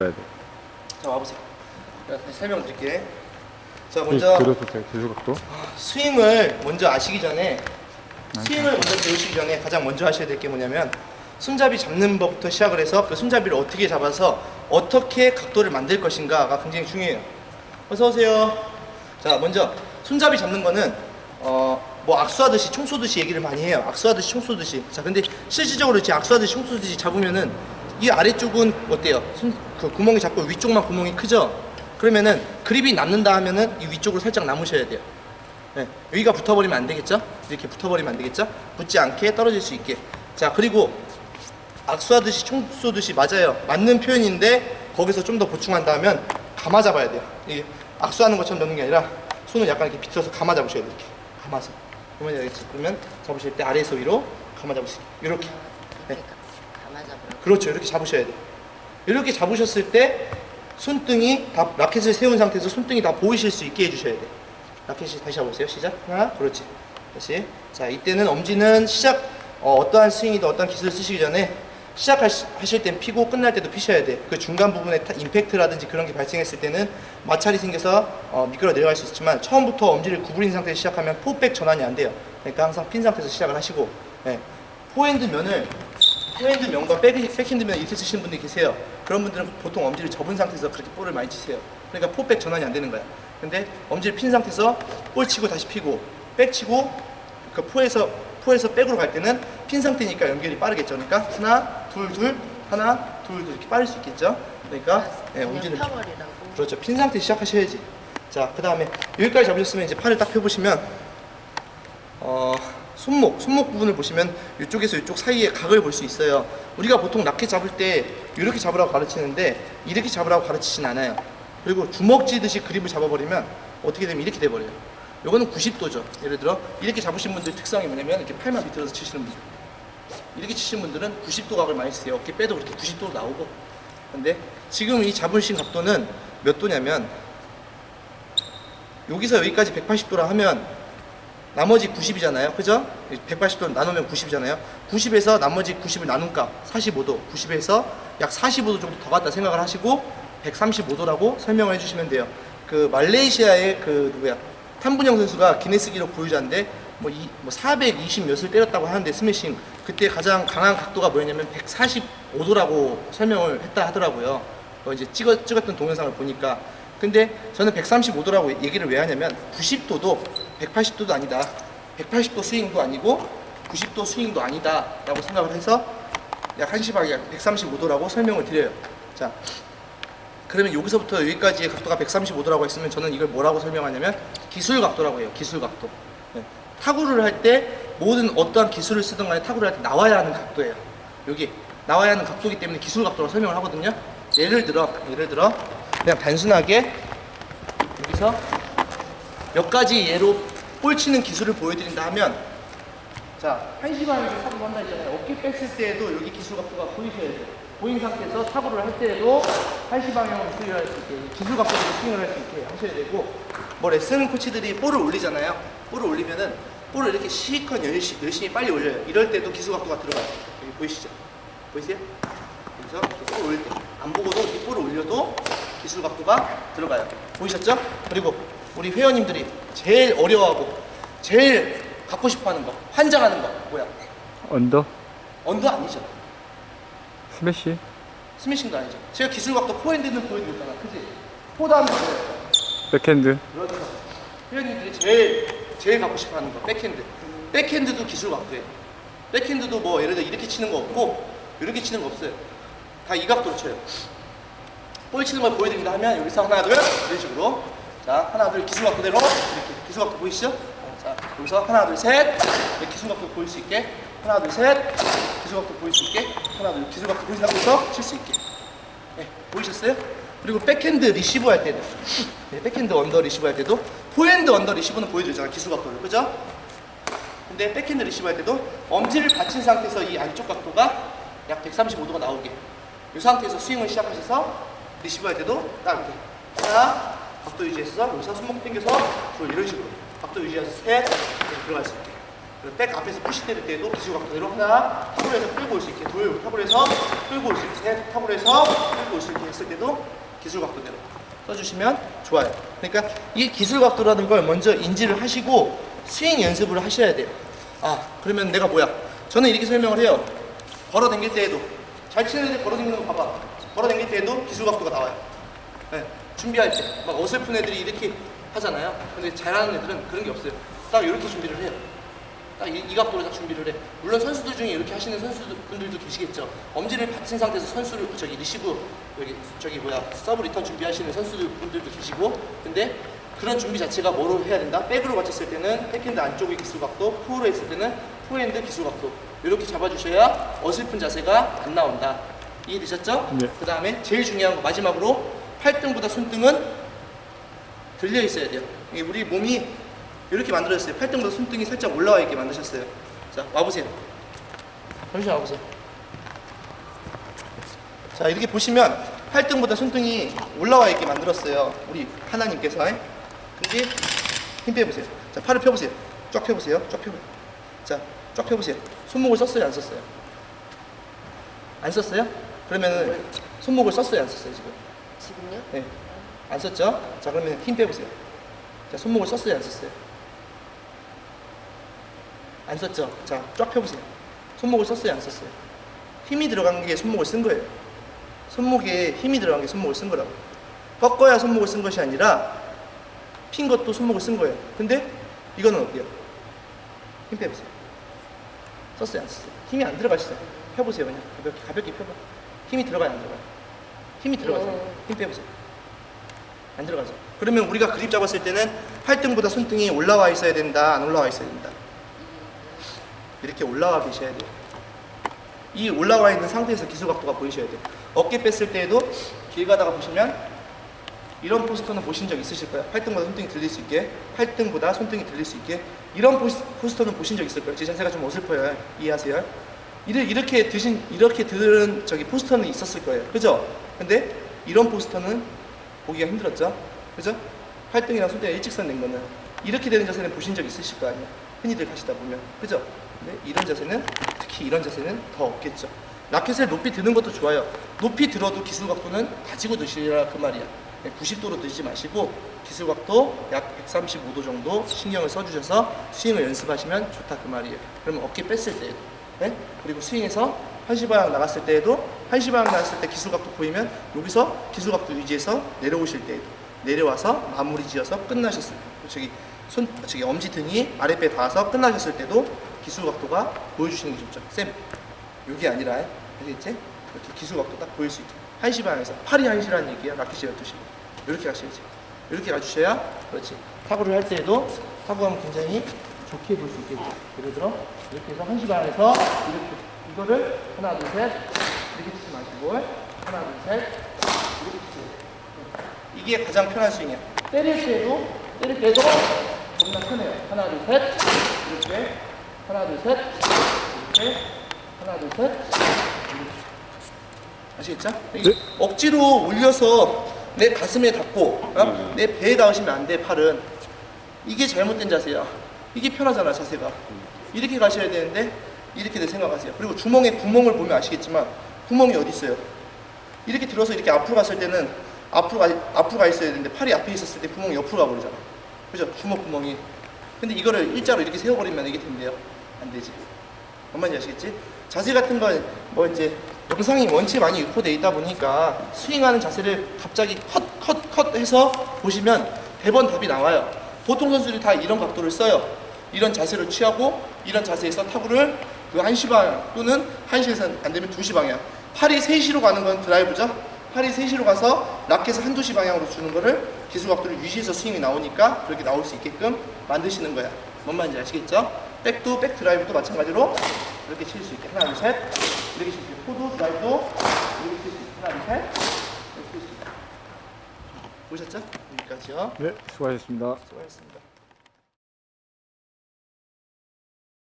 돼. 자 와보세요. 제가 다시 설명드릴게. 자이 먼저 들어서세요. 기술각도. 스윙을 먼저 아시기 전에 스윙을 먼저 배우시기 전에 가장 먼저 하셔야 될 게 뭐냐면 손잡이 잡는 법부터 시작을 해서 그 손잡이를 어떻게 잡아서 어떻게 각도를 만들 것인가가 굉장히 중요해요. 어서 오세요. 자 먼저 손잡이 잡는 거는 어 뭐 악수하듯이 총 쏘듯이 얘기를 많이 해요. 악수하듯이 총 쏘듯이. 자 근데 실질적으로 이제 악수하듯이 총 쏘듯이 잡으면은 이 아래쪽은 어때요? 손, 그 구멍이 자꾸 위쪽만 구멍이 크죠? 그러면은 그립이 남는다 하면은 이 위쪽으로 살짝 남으셔야 돼요. 네, 여기가 붙어버리면 안 되겠죠? 이렇게 붙어버리면 안 되겠죠? 붙지 않게 떨어질 수 있게. 자, 그리고 악수하듯이 총 쏘듯이 맞아요. 맞는 표현인데 거기서 좀 더 보충한다면 감아 잡아야 돼요. 이게 악수하는 것처럼 넣는 게 아니라 손을 약간 이렇게 비틀어서 감아 잡으셔야 돼요. 이렇게 감아서. 그러면 알겠지? 그러면 잡으실 때 아래에서 위로 감아 잡으시고 이렇게. 네. 그렇죠. 이렇게 잡으셔야 돼요. 이렇게 잡으셨을 때 손등이 다 라켓을 세운 상태에서 손등이 다 보이실 수 있게 해주셔야 돼요. 라켓이 다시 해보세요. 시작. 하나, 그렇지. 다시. 자, 이때는 엄지는 시작 어, 떠한 스윙이든 어떠한 기술을 쓰시기 전에 시작하실 땐 피고 끝날 때도 피셔야 돼. 그 중간 부분에 타- 임팩트라든지 그런 게 발생했을 때는 마찰이 생겨서 어, 미끄러 내려갈 수 있지만 처음부터 엄지를 구부린 상태에서 시작하면 포백 전환이 안 돼요. 그러니까 항상 핀 상태에서 시작을 하시고 예. 포핸드 면을 포핸드 면과 백, 백핸드 면 이렇게 쓰시는 분들이 계세요. 그런 분들은 보통 엄지를 접은 상태에서 그렇게 볼을 많이 치세요. 그러니까 포백 전환이 안 되는 거야. 근데 엄지를 핀 상태에서 볼 치고 다시 피고 백 치고 그 포에서 포에서 백으로 갈 때는 핀 상태니까 연결이 빠르겠죠. 그러니까 하나 둘 둘 하나 둘 둘 이렇게 빠를 수 있겠죠. 그러니까 예, 그냥 엄지를 펴버리라고. 그렇죠. 핀 상태 시작하셔야지. 자, 그 다음에 여기까지 잡으셨으면 이제 팔을 딱 펴보시면 어, 손목, 손목 부분을 보시면 이쪽에서 이쪽 사이에 각을 볼 수 있어요. 우리가 보통 라켓 잡을 때 이렇게 잡으라고 가르치는데 이렇게 잡으라고 가르치진 않아요. 그리고 주먹 쥐듯이 그립을 잡아버리면 어떻게 되면 이렇게 돼버려요. 요거는 90도죠. 예를 들어 이렇게 잡으신 분들 특성이 뭐냐면 이렇게 팔만 비틀어서 치시는 분들. 이렇게 치시는 분들은 90도 각을 많이 쓰세요. 어깨 빼도 그렇게 90도로 나오고. 근데 지금 이 잡으신 각도는 몇 도냐면 여기서 여기까지 180도라 하면 나머지 90이잖아요. 그죠? 180도 나누면 90이잖아요. 90에서 나머지 90을 나눈 값 45도. 90에서 약 45도 정도 더 갔다 생각을 하시고 135도라고 설명을 해주시면 돼요. 그 말레이시아의 그 누구야? 탐분영 선수가 기네스 기록 보유자인데 뭐, 이, 뭐 420 몇을 때렸다고 하는데 스매싱 그때 가장 강한 각도가 뭐였냐면 145도라고 설명을 했다 하더라고요. 어, 이제 찍어, 찍었던 동영상을 보니까 근데 저는 135도라고 얘기를 왜 하냐면 90도도 180도도 아니다. 180도 스윙도 아니고 90도 스윙도 아니다. 라고 생각을 해서 약 1시 방향 135도라고 설명을 드려요. 자, 그러면 여기서부터 여기까지의 각도가 135도라고 했으면 저는 이걸 뭐라고 설명하냐면 기술 각도라고 해요. 기술 각도. 네. 타구를 할 때 모든 어떠한 기술을 쓰든 간에 타구를 할 때 나와야 하는 각도예요. 여기 나와야 하는 각도이기 때문에 기술 각도라고 설명을 하거든요. 예를 들어 예를 들어 그냥 단순하게 여기서 몇 가지 예로 볼 치는 기술을 보여드린다 하면 자 한시 방향에서 타구를 한다 했잖아요. 어깨 뺐을 때에도 여기 기술 각도가 보이셔야 돼요. 보인 상태에서 타구를 할 때에도 한시 방향으로 스윙을 할 수 있게 기술 각도로 스윙을 할 수 있게 하셔야 되고 뭐 레슨 코치들이 볼을 올리잖아요. 볼을 올리면은 볼을 이렇게 실컷 열심히, 열심히 빨리 올려요. 이럴 때도 기술 각도가 들어가요. 여기 보이시죠? 보이세요? 그래서 볼을 올릴 때 안 보고도 이 볼을 올려도 기술 각도가 들어가요. 보이셨죠? 그리고 우리 회원님들이 제일 어려워하고 제일 갖고 싶어하는 거, 환장하는 거 뭐야? 언더. 언더 아니죠? 스매시. 스매싱도 아니죠. 제가 기술 각도 포핸드는 보여드렸잖아, 그지? 보여요. 백핸드. 그렇죠. 회원님들이 제일 제일 갖고 싶어하는 거 백핸드. 백핸드도 기술 각도예요. 백핸드도 뭐 예를 들어 이렇게 치는 거 없고 이렇게 치는 거 없어요. 다 이 각도로 쳐요. 볼 치는 걸 보여드린다 하면 여기서 하나 둘 이런 식으로 자 하나 둘 기술 각도대로 이렇게 기술 각도 보이시죠? 어, 자 여기서 하나 둘 셋. 이렇게 기술 각도 보일 수 있게. 하나 둘 셋. 기술 각도 보일 수 있게. 하나 둘 기술 각도 보이는 상태에서 칠 수 있게. 네, 보이셨어요? 그리고 백핸드 리시브 할 때도. 네, 백핸드 언더 리시브 할 때도. 포핸드 언더 리시브는 보여드렸잖아 기술 각도를 그죠? 근데 백핸드 리시브 할 때도 엄지를 받친 상태에서 이 안쪽 각도가 약 135도가 나오게. 이 상태에서 스윙을 시작하셔서 리시브 할 때도 딱 이렇게. 하나 각도 유지해서 여기서 손목 당겨서 둘 이런 식으로 각도 유지해서 셋 들어갈 수 있게 그리고 백 앞에서 푸시 때릴 때도 기술 각도대로 하나 탑을 해서 끌고 올 수 있게 둘 탑을 해서 끌고 올 수 있게 셋 탑을 해서 끌고 올 수 있게 했을 때도 기술 각도대로 써주시면 좋아요. 그러니까 이 기술 각도라는 걸 먼저 인지를 하시고 스윙 연습을 하셔야 돼요. 아 그러면 내가 뭐야? 저는 이렇게 설명을 해요. 걸어 당길 때에도 잘 치는 애들 걸어 당기는 거 봐봐. 걸어 당길 때에도 기술 각도가 나와요. 네, 준비할 때 막 어설픈 애들이 이렇게 하잖아요. 근데 잘하는 애들은 그런 게 없어요. 딱 이렇게 준비를 해요. 딱이 각도로 딱 준비를 해. 물론 선수들 중에 이렇게 하시는 선수분들도 계시겠죠. 엄지를 받친 상태에서 선수를 저기 리시브 여기 저기 뭐야 서브 리턴 준비하시는 선수들 분들도 계시고 근데 그런 준비 자체가 뭐로 해야 된다? 백으로 맞췄을 때는 백핸드 안쪽의 기술 각도, 포로 했을 때는 포핸드 기술 각도 이렇게 잡아주셔야 어설픈 자세가 안 나온다. 이해되셨죠? 네. 그 다음에 제일 중요한 거 마지막으로 팔등보다 손등은 들려 있어야 돼요. 우리 몸이 이렇게 만들어졌어요. 팔등보다 손등이 살짝 올라와 있게 만드셨어요. 자, 와보세요. 잠시만 와보세요. 자, 이렇게 보시면 팔등보다 손등이 올라와 있게 만들었어요. 우리 하나님께서. 근데 힘 빼보세요. 자, 팔을 펴보세요. 쫙 펴보세요. 쫙 펴보세요. 자, 쫙 펴보세요. 손목을 썼어요? 안 썼어요? 안 썼어요? 그러면 손목을 썼어요? 안 썼어요? 지금? 지금요? 네. 안 썼죠? 자, 그러면 힘 빼보세요. 자, 손목을 썼어요? 안 썼어요? 안 썼죠? 자, 쫙 펴보세요. 손목을 썼어요? 안 썼어요? 힘이 들어간 게 손목을 쓴 거예요. 손목에 힘이 들어간 게 손목을 쓴 거라고. 꺾어야 손목을 쓴 것이 아니라 핀 것도 손목을 쓴 거예요. 근데 이거는 어때요? 힘 빼보세요. 썼어요? 안 썼어요? 힘이 안 들어가시죠? 펴보세요. 그냥 가볍게, 가볍게 펴봐. 힘이 들어가요? 안 들어가요? 힘이 들어가죠? 네. 힘 빼보세요. 안 들어가죠. 그러면 우리가 그립 잡았을 때는 팔등보다 손등이 올라와 있어야 된다, 안 올라와 있어야 된다. 이렇게 올라와 계셔야 돼요. 이 올라와 있는 상태에서 기술 각도가 보이셔야 돼요. 어깨 뺐을 때에도 길 가다가 보시면 이런 포스터는 보신 적 있으실 거예요. 팔등보다 손등이 들릴 수 있게, 팔등보다 손등이 들릴 수 있게 이런 포스, 포스터는 보신 적 있을 거예요. 제 자세가 좀 어설퍼요. 이해하세요? 이렇게 드신 이렇게 들은 저기 포스터는 있었을 거예요. 그죠? 근데 이런 포스터는 보기가 힘들었죠. 그죠? 팔등이랑 손등이 일직선 낸 거는 이렇게 되는 자세는 보신 적 있으실 거 아니에요. 흔히들 가시다 보면. 그죠? 근데 이런 자세는 특히 이런 자세는 더 없겠죠. 라켓을 높이 드는 것도 좋아요. 높이 들어도 기술 각도는 가지고 드시라 그 말이야. 90도로 드시지 마시고 기술 각도 약 135도 정도 신경을 써주셔서 스윙을 연습하시면 좋다 그 말이에요. 그러면 어깨 뺐을 때에도 네? 그리고 스윙에서 한시 방향 나갔을 때에도 한시 방향 나갔을 때 기술 각도 보이면 여기서 기술 각도 유지해서 내려오실 때에도 내려와서 마무리 지어서 끝나셨을 때 저기 손 저기 엄지 등이 아랫배 닿아서 끝나셨을 때도 기술 각도가 보여주시는 게 좋죠. 쌤 여기 아니라 알겠지? 이렇게 기술 각도 딱 보일 수 있게 한시 방향에서 팔이 한시라는 얘기야 라켓이 12시 이렇게 가셔야지 이렇게 가주셔야 그렇지 타구를 할 때에도 타구하면 굉장히 좋게 볼 수 있겠죠 예를 들어 이렇게 해서 한시 방향에서 이렇게 이거를 하나 둘 셋. 이렇게 치지 마시고 하나 둘 셋. 이렇게 치세요. 이게 가장 편한 스윙이야 때릴 때도 때릴 때도 겁나 편해요. 하나 둘 셋. 이렇게. 하나 둘 셋. 이렇게. 하나 둘 셋. 아시겠죠? 이 억지로 올려서 내 가슴에 닿고 어? 내 배에 닿으시면 안 돼 팔은. 이게 잘못된 자세야 이게 편하잖아 자세가. 이렇게 가셔야 되는데 이렇게 내 생각하세요. 그리고 주먹에 구멍을 보면 아시겠지만 구멍이 어디 있어요? 이렇게 들어서 이렇게 앞으로 갔을 때는 앞으로 가, 앞으로 가 있어야 되는데 팔이 앞에 있었을 때 구멍이 옆으로 가버리잖아. 그죠? 주먹 구멍이. 근데 이거를 일자로 이렇게 세워버리면 이게 된대요. 안 되지. 뭔 말인지 아시겠지? 자세 같은 건 뭐 이제 영상이 원체 많이 유포돼 있다 보니까 스윙하는 자세를 갑자기 컷 컷 컷 해서 보시면 대번 답이 나와요. 보통 선수들이 다 이런 각도를 써요. 이런 자세를 취하고 이런 자세에서 타구를 그 1시 방향 또는 1시에서 안 되면 2시 방향 팔이 3시로 가는 건 드라이브죠. 팔이 3시로 가서 라켓을 한두 시 방향으로 주는 거를 기술 각도를 유지해서 스윙이 나오니까 그렇게 나올 수 있게끔 만드시는 거야. 뭔 말인지 아시겠죠? 백도 백 드라이브도 마찬가지로 이렇게 칠 수 있게 하나 둘셋 이렇게 칠 수 있게 포도 드라이브도 이렇게 칠 수 있게 하나 둘셋 이렇게 칠 수 있게 보셨죠? 여기까지요. 네, 수고하셨습니다. 수고하셨습니다.